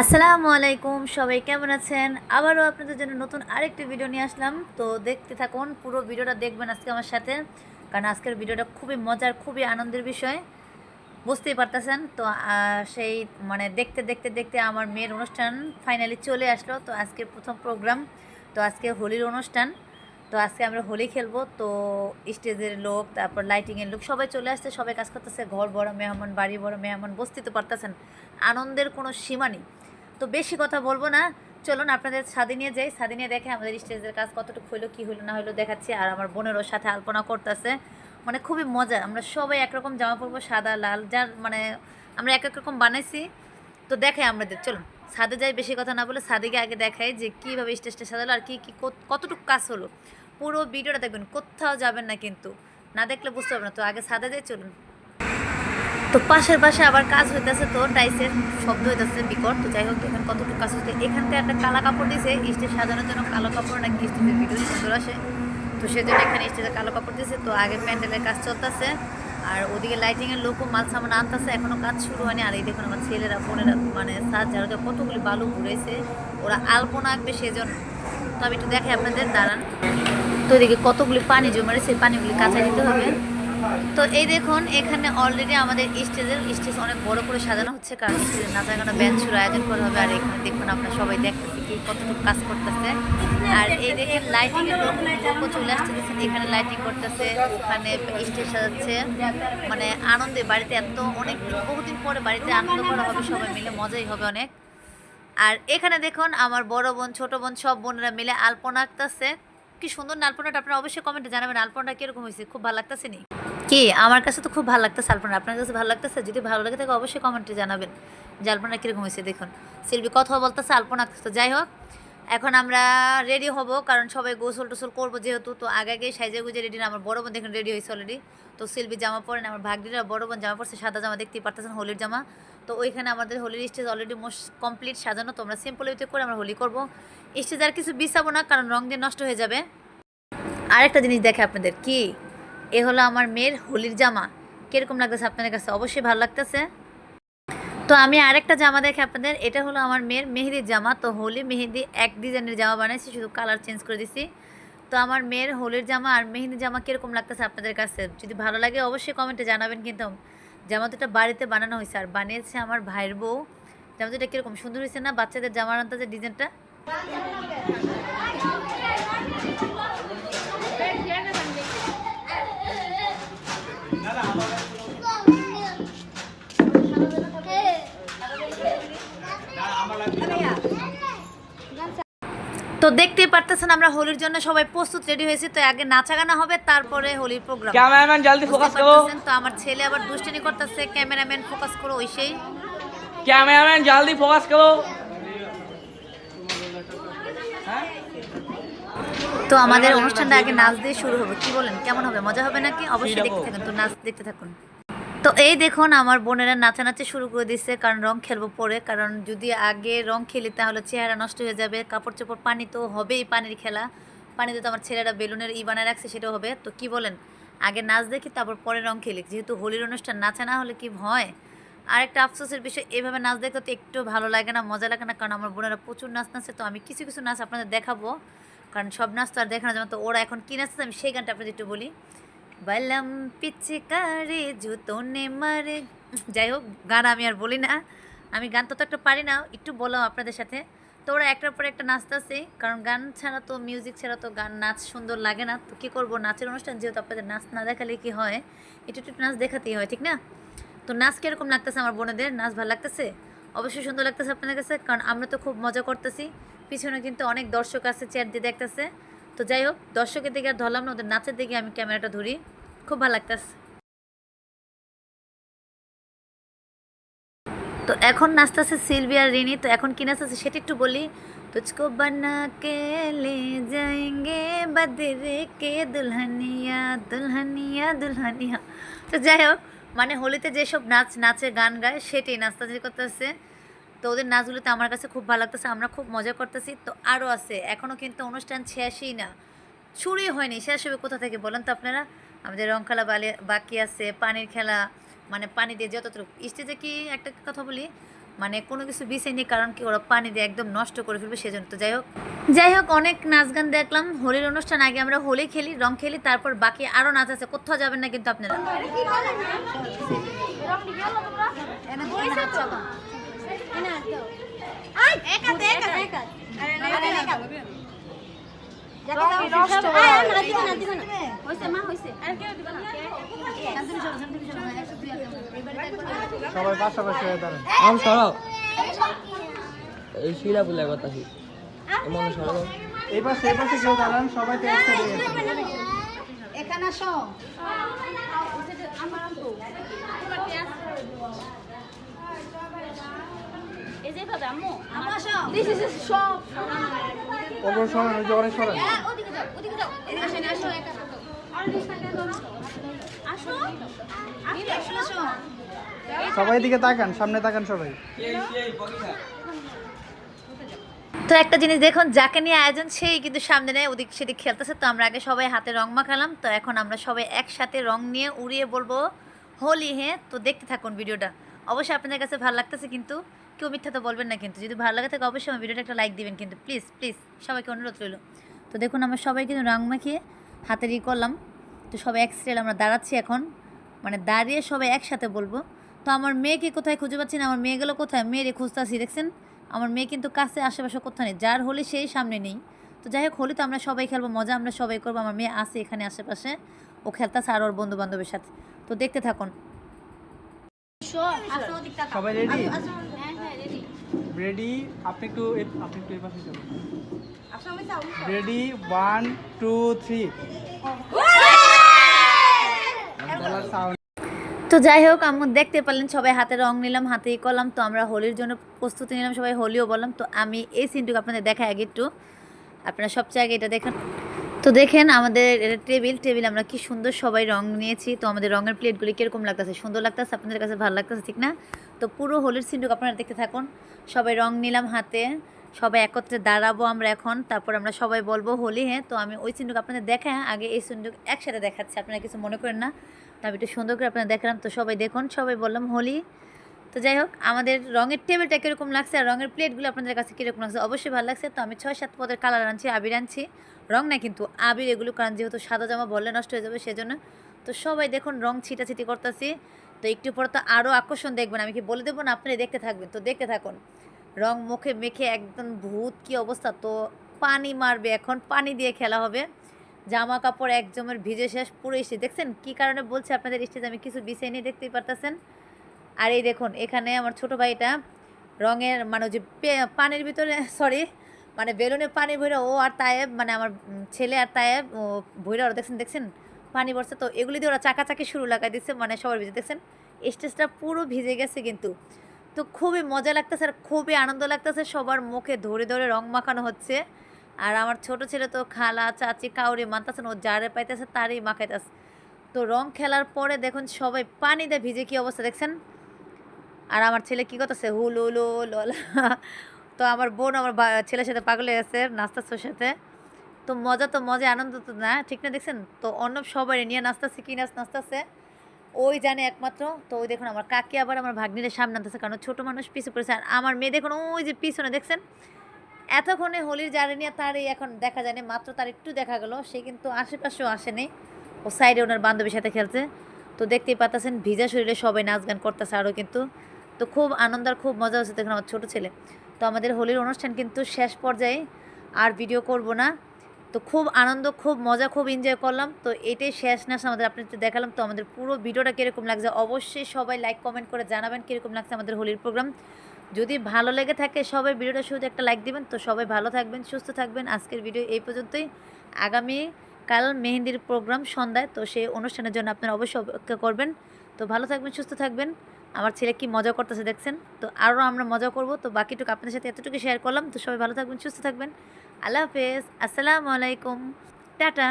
আসসালামু আলাইকুম, সবাই কেমন আছেন? আবারও আপনাদের জন্য নতুন আরেকটি ভিডিও নিয়ে আসলাম। তো দেখতে থাকুন, পুরো ভিডিওটা দেখবেন আজকে আমার সাথে, কারণ আজকের ভিডিওটা খুবই মজার, খুবই আনন্দের বিষয়। বুঝতেই পারতেছেন? তো সেই মানে দেখতে দেখতে দেখতে আমার মেয়ের অনুষ্ঠান ফাইনালি চলে আসলো। তো আজকে প্রথম প্রোগ্রাম তো আজকে হোলির অনুষ্ঠান। তো আজকে আমরা হোলি খেলব। তো স্টেজের লোক, তারপর লাইটিংয়ের লোক সবাই চলে আসছে। সবাই কাজ করতেছে, ঘর বড় মেহমান, বাড়ি বড় মেহমান বসতে তো পারতেছেন? আনন্দের কোনো সীমা নেই। তো বেশি কথা বলব না। চলুন আপনাদের ছাদে নিয়ে যাই। ছাদে নিয়ে দেখে আমাদের স্টেজের কাজ কতটুকু হইল, কি হইল, না হইল দেখাচ্ছি। আর আমার বোনেরও সাথে আলপনা করতেছে। মানে খুবই মজা। আমরা সবাই একরকম জামা পরবো, সাদা, লাল, যার মানে আমরা এক এক রকম বানাইছি। তো দেখাই আমাদের চলুন, ছাদে যাই, বেশি কথা না বলে গিয়ে আগে দেখাই যে কীভাবে স্টেজটা সাজালো আর কি, কী কতটুকু কাজ হলো। পুরো ভিডিওটা দেখবেন, কোথাও যাবেন না কিন্তু। না দেখলে বুঝতে পারবেন তো আগে ছাদে যাই, চলুন। তো পাশের পাশে আবার কাজ হইতেছে তো টাইসের শব্দ হইতেছে বিকট। তো যাই হোক, এখানে কতটুকু কাজ হচ্ছে এখানতে একটা কালা কাপড় দিয়েছে স্টেজ সাজানোর জন্য কালো কাপড় নাকি স্টেজের ভিডিও সুন্দর আসে। তো সেজন্য এখানে স্টেজে কালো কাপড় দিয়েছে তো আগে প্যান্ডেলের কাজ চলতেছে, আর ওদিকে লাইটিংয়ের লোকও মাল সামান আনতেছে। এখনও কাজ শুরু হয়নি। আর এই দেখুন আমার ছেলেরা, বোনেরা মানে সাজ যারা কতগুলি বালু ঘুরেছে, ওরা আলপনা আঁকবে সেজন্য। তো আমি একটু দেখাই আপনাদের, দাঁড়ান। তো এদিকে কতগুলি পানি জমে রয়েছে পানিগুলি কাঁচা দিতে হবে। তো এই দেখুন, এখানে অলরেডি আমাদের স্টেজের, স্টেজ অনেক বড় করে সাজানো হচ্ছে। কারণ নাচা গানা ব্যান্ড শুরু, আয়োজন করা হবে। আর এখানে দেখুন, আপনারা সবাই দেখতেছে কি কতটুকু কাজ করতেছে। আর এই দেখেন লাইটিং এর লোক চলে আসছে। এখানে লাইটিং করতেছে, ওখানে স্টেজ সাজাচ্ছে। মানে আনন্দে বাড়িতে এত অনেক, বহুদিন পরে বাড়িতে আনন্দ করা হবে, সবাই মিলে মজাই হবে অনেক। আর এখানে দেখুন, আমার বড় বোন, ছোট বোন, সব বোনেরা মিলে আলপনা আঁকতেছে। কি সুন্দর আলপনাটা, আপনারা অবশ্যই কমেন্টে জানাবেন, আলপনাটা কীরকম হয়েছে? খুব ভালো লাগতেছে নি? কি? আমার কাছে তো খুব ভালো লাগতেছে আলপনা। আপনার কাছে ভালো লাগতেছে? যদি ভালো লাগে থাকে অবশ্যই কমেন্টে জানাবেন যে আলপনা কীরকম হয়েছে। দেখুন, শিল্পী কথা বলতেছে, আলপনা আঁকতেছে যাই হোক। এখন আমরা রেডি হব, কারণ সবাই গোসল টোসল করব যেহেতু। তো আগে আগে সাইজে গুজে রেডি না, আমার বড় বোন দেখুন রেডি হয়েছে অলরেডি তো শিল্পী জামা পরেন আমার ভাগ্যিরা বড় বোন জামা পড়ছে সাদা জামা দেখতেই পারতেছেন হোলির জামা। তো ওইখানে আমাদের হোলির স্টেজ অলরেডি মোস্ট কমপ্লিট সাজানো। তোমরা সিম্পল উইতে করে আমরা হোলি করব। স্টেজ আর কিছু বিছাবো না, কারণ রং দিয়ে নষ্ট হয়ে যাবে। আরেকটা জিনিস দেখে আপনাদের, কি? এ হলো আমার মেয়ের হোলির জামা। কীরকম লাগতেছে আপনাদের কাছে? অবশ্যই ভালো লাগতেছে। তো আমি আরেকটা জামা দেখে আপনাদের। এটা হলো আমার মেয়ের মেহেদির জামা। তো হোলি মেহেদি এক ডিজাইনের জামা বানাইছি, শুধু কালার চেঞ্জ করে দিছি। তো আমার মেয়ের হোলির জামা আর মেহেদি জামা কীরকম লাগতেছে আপনাদের কাছে? যদি ভালো লাগে অবশ্যই কমেন্টে জানাবেন কিন্তু। জামা দুটা বাড়িতে বানানো হয়েছে আর বানিয়েছে আমার ভাইয়ের বউ। জামা দুটা কীরকম? সুন্দর হয়েছে না বাচ্চাদের জামার আনতে ডিজাইনটা? তো দেখতেই পারতেছেন আমরা হোলির জন্য সবাই প্রস্তুত রেডি হয়েছি তো আগে নাচা গানা হবে তারপরে হোলির প্রোগ্রাম। ক্যামেরাম্যান জলদি ফোকাস করো। তো আমার ছেলে আবার করতেছে ক্যামেরাম্যান ফোকাস করো ওই সেই। ক্যামেরাম্যান জলদি ফোকাস করো। হ্যাঁ? তো আমাদের অনুষ্ঠানটা আগে নাচ দিয়ে শুরু হবে কি বলেন? কেমন হবে? মজা হবে নাকি? অবশ্যই দেখতে থাকুন তো নাচ দেখতে থাকুন। তো এই দেখুন, আমার বোনেরা নাচানাচি শুরু করে দিচ্ছে কারণ রং খেলব পরে। কারণ যদি আগে রং খেলি, তাহলে চেহারা নষ্ট হয়ে যাবে কাপড় চোপড় পানি তো হবেই পানির খেলা। পানিতে তো আমার ছেলেরা বেলুনের ই বানায় রাখছে, সেটাও হবে। তো কি বলেন? আগে নাচ দেখি, তারপর পরে রং খেলি। যেহেতু হোলির অনুষ্ঠান, নাচা না হলে কি হয় আর একটা আফসোসের বিষয়, এভাবে নাচ দেখতে তো একটু ভালো লাগে না, মজা লাগে না, কারণ আমার বোনেরা প্রচুর নাচ নাচে, তো আমি কিছু কিছু নাচ আপনাদের দেখাবো। কারণ সব নাচ তো আর দেখানো যাবে না। তো ওরা এখন কী নাচছে আমি সেই গানটা আপনাদের একটু বলি। বলম পিচকারে জুতো নে মারে। যাই হোক, গান আমি আর বলি না। আমি গান তো একটা পারি না, একটু বললাম আপনাদের সাথে। তো ওরা একটার পর একটা নাচতেছে, কারণ গান ছাড়া তো মিউজিক ছাড়া তো গান, নাচ সুন্দর লাগে না। তো কী করব, নাচের অনুষ্ঠান যেহেতু আপনাদের নাচ না দেখালে কি হয়? একটু একটু নাচ দেখাতেই হয়, ঠিক না? তো নাচ কীরকম লাগতেছে আমার বোনেদের? নাচ ভালো লাগতেছে? অবশ্যই সুন্দর লাগতেছে আপনাদের কাছে, কারণ আমরা তো খুব মজা করতেছি। পিছনে কিন্তু অনেক দর্শক আছে চেয়ার দিয়ে দেখতেছে। তো যাই হোক, দর্শকের দিকে আর ধরলাম না, ওদের নাচের দিকে আমি ক্যামেরাটা ধরি। খুব ভালো লাগতেছে। তো এখন নাচতেছে সিলভি আর রিনি, তো এখন কি নাচতেছে সেটা একটু বলি। তুঝকো বানা কে লে যাएंगे বদরে কে দুলহানিয়া দুলহানিয়া দুলহানিয়া। তো যাই হোক মানে হোলিতে যেসব নাচ নাচে গান গায়, সেটাই নাচতাজি করতেছে। তো ওদের নাচগুলোতে আমার কাছে খুব ভালো লাগতেছে আমরা খুব মজা করতেছি। তো আরও আছে এখনও কিন্তু অনুষ্ঠান শেষই না শুরুই হয়নি শেষ হবে কোথা থেকে বলেন তো আপনারা? আমাদের রং খেলা বালে বাকি আছে পানির খেলা মানে পানি দিয়ে যতটুকু স্টেজে কি একটা কথা বলি? মানে কোনো কিছু বিষয়নি কারণ কি ওরা পানি দিয়ে একদম নষ্ট করে ফেলবে সেজন্য তো যাই হোক। যাই হোক অনেক নাচ গান দেখলাম হোলির অনুষ্ঠান আগে আমরা হোলি খেলি রং খেলি তারপর বাকি আরও নাচ আছে কোথাও যাবেন না কিন্তু আপনারা। সবাই পাশাপাশি হয়ে দাঁড়ান। আম সরাও। এই শিলা বলে কথা কি? এমন সরাও। এই পাশে এই পাশে কেউ দাঁড়ান সবাই তো একসাথে এখানে আসো। ওগুলো সরান ওই যে অনেক সরান। সবাই দিকে তাকান সামনে তাকান সবাই। তো একটা জিনিস দেখুন যাকে নিয়ে আয়োজন সেই কিন্তু সামনে নেয় ওদিক সেদিক খেলতেছে। তো আমরা আগে সবাই হাতে রং মাখালাম তো এখন আমরা সবাই একসাথে রং নিয়ে উড়িয়ে বলব হোলি হ্যাঁ তো দেখতে থাকুন ভিডিওটা। অবশ্যই আপনাদের কাছে ভালো লাগতেছে কিন্তু। কেউ মিথ্যা তো বলবেন না কিন্তু। যদি ভালো লাগে থাকে অবশ্যই আমার ভিডিওটা একটা লাইক দিবেন কিন্তু। প্লিজ প্লিজ সবাইকে অনুরোধ রইল। তো দেখুন, আমরা সবাই কিন্তু রং মাখিয়ে হাতের ই করলাম। তো সবাই এক স্টাইল আমরা দাঁড়াচ্ছি এখন। মানে দাঁড়িয়ে সবাই একসাথে বলব। তো আমার মেয়েকে কোথায় খুঁজে পাচ্ছি না? আমার মেয়ে মেয়েগুলো কোথায়? মেয়েরে খুঁজতেছি, দেখছেন? আমার মেয়ে কিন্তু কাছে, আশেপাশে কোথাও নেই। যার হলে সেই সামনে নেই। তো যাই হোক, হলে তো আমরা সবাই খেলব, মজা আমরা সবাই করব। আমার মেয়ে আছে এখানে আশেপাশে। ও খেলতেছে আর ওর বন্ধু বান্ধবের সাথে। তো দেখতে থাকুন। সবাই রেডি রেডি আপনি একটু আপনি একটু এই পাশে চলুন। Ready one two three sound তো যাই হোক আমি দেখতে পারলেন সবাই হাতে রং নিলাম হাতেই কলাম। তো আমরা হোলির জন্য প্রস্তুতি নিলাম সবাই হোলিও বললাম। তো আমি এই সিনটুকু আপনাদের দেখাই আগে একটু। আপনারা সবচেয়ে আগে এটা দেখেন। তো দেখেন আমাদের টেবিল টেবিল আমরা কি সুন্দর সবাই রং নিয়েছি। তো আমাদের রঙের প্লেটগুলি কীরকম লাগতেছে? সুন্দর লাগতেছে? আপনাদের কাছে ভালো লাগতেছে ঠিক না? তো পুরো হোলির সিনটুকু আপনারা দেখতে থাকুন। সবাই রং নিলাম হাতে, সবাই একত্রে দাঁড়াবো আমরা এখন। তারপর আমরা সবাই বলব হোলি হ্যাঁ তো আমি ওই সিনটুকু আপনাদের দেখা আগে এই সিনটুকু একসাথে দেখাচ্ছি, আপনারা কিছু মনে করেন না। তো আমি একটু সুন্দর করে আপনাদের দেখালাম। তো সবাই দেখুন, সবাই বললাম হোলি। তো যাই হোক, আমাদের রঙের টেবিলটা কীরকম লাগছে আর রঙের প্লেটগুলো আপনাদের কাছে কীরকম লাগছে? অবশ্যই ভালো লাগছে। তো আমি ছয় সাত পদের কালার আনছি, আবির আনছি। রং না কিন্তু, আবির এগুলো, কারণ যেহেতু সাদা জামা বললে নষ্ট হয়ে যাবে সেজন্য। তো সবাই দেখুন, রং ছিটাছিটি করতেছি। তো একটু পরে তো আরও আকর্ষণ দেখবেন। আমি কি বলে দেবো না? আপনারা দেখতে থাকবেন। তো দেখতে থাকুন। রং মুখে মেখে একদম ভূত কি অবস্থা? তো পানি মারবে এখন, পানি দিয়ে খেলা হবে। জামা কাপড় একজমের ভিজে শেষ, পুরো এসে দেখছেন কি কারণে বলছে আপনাদের স্টেজ আমি কিছু বিষয় নিয়ে দেখতেই পারতেছেন। আর এই দেখুন, এখানে আমার ছোট ভাইটা রঙের মানে যে পানির ভিতরে সরি মানে বেলুনে পানি ভরে ও আর তায়েব মানে আমার ছেলে আর তায়েব ও ভৈরা ওরা, দেখছেন দেখছেন? পানি পড়ছে তো এগুলি দিয়ে ওরা চাকাচাকি শুরু লাগাই দিচ্ছে মানে সবার ভিজে দেখছেন? স্টেজটা পুরো ভিজে গেছে কিন্তু। তো খুবই মজা লাগতেছে আর খুবই আনন্দ লাগতেছে, সবার মুখে ধরে ধরে রং মাখানো হচ্ছে। আর আমার ছোট ছেলে তো খালা, চাচি, কাউরে মানতেছে ও যারে পাইতেছে তারই মাখাইতেছে। তো রং খেলার পরে দেখুন সবাই পানি পানিতে ভিজে কি অবস্থা, দেখছেন? আর আমার ছেলে কি করতেছে? হুল হুল হুল। তো আমার বোন আমার ছেলের সাথে পাগল হয়ে গেছে, নাচতেছে ওর সাথে। তো মজা তো মজা আনন্দ তো না, ঠিক না দেখছেন? তো অন্য সবাই নিয়ে নাচতেছে, কি নাচ নাচতেছে? ওই জানে একমাত্র। তো ওই দেখুন আমার কাকি আবার আমার ভাগ্নির সামনে আনতেছে কারণ ছোটো মানুষ পিছু পড়েছে। আর আমার মেয়ে দেখুন ওই যে পিছনে, দেখছেন? এতক্ষণে হোলির জারে নিয়ে তার এই এখন দেখা যায়নি, মাত্র তার একটু দেখা গেল। সে কিন্তু আশেপাশেও আসেনি। ও সাইডে ওনার বান্ধবীর সাথে খেলছে। তো দেখতেই পাচ্ছেন ভিজা শরীরে সবাই নাচ গান করতেছে আরও কিন্তু। তো খুব আনন্দ আর খুব মজা হচ্ছে দেখুন আমার ছোটো ছেলে। তো আমাদের হোলির অনুষ্ঠান কিন্তু শেষ পর্যায়ে আর ভিডিও করব না। তো খুব আনন্দ, খুব মজা, খুব এনজয় করলাম। তো এটাই শেষ নাস আমাদের আপনাদের দেখালাম। তো আমাদের পুরো ভিডিওটা কীরকম লাগছে অবশ্যই সবাই লাইক কমেন্ট করে জানাবেন কীরকম লাগছে আমাদের হোলির প্রোগ্রাম যদি ভালো লেগে থাকে সবাই ভিডিওটা শুধু একটা লাইক দিবেন। তো সবাই ভালো থাকবেন, সুস্থ থাকবেন। আজকের ভিডিও এই পর্যন্তই। আগামী কাল মেহেন্দির প্রোগ্রাম সন্ধ্যায়। তো সেই অনুষ্ঠানের জন্য আপনারা অবশ্যই অপেক্ষা করবেন। তো ভালো থাকবেন, সুস্থ থাকবেন। আমার ছেলে কি মজা করতেছে দেখছেন? তো আরও আমরা মজা করব। তো বাকিটুকু আপনাদের সাথে এতটুকু শেয়ার করলাম। তো সবাই ভালো থাকবেন, সুস্থ থাকবেন। আল্লাহ হাফেজ। আসসালামু আলাইকুম। টাটা।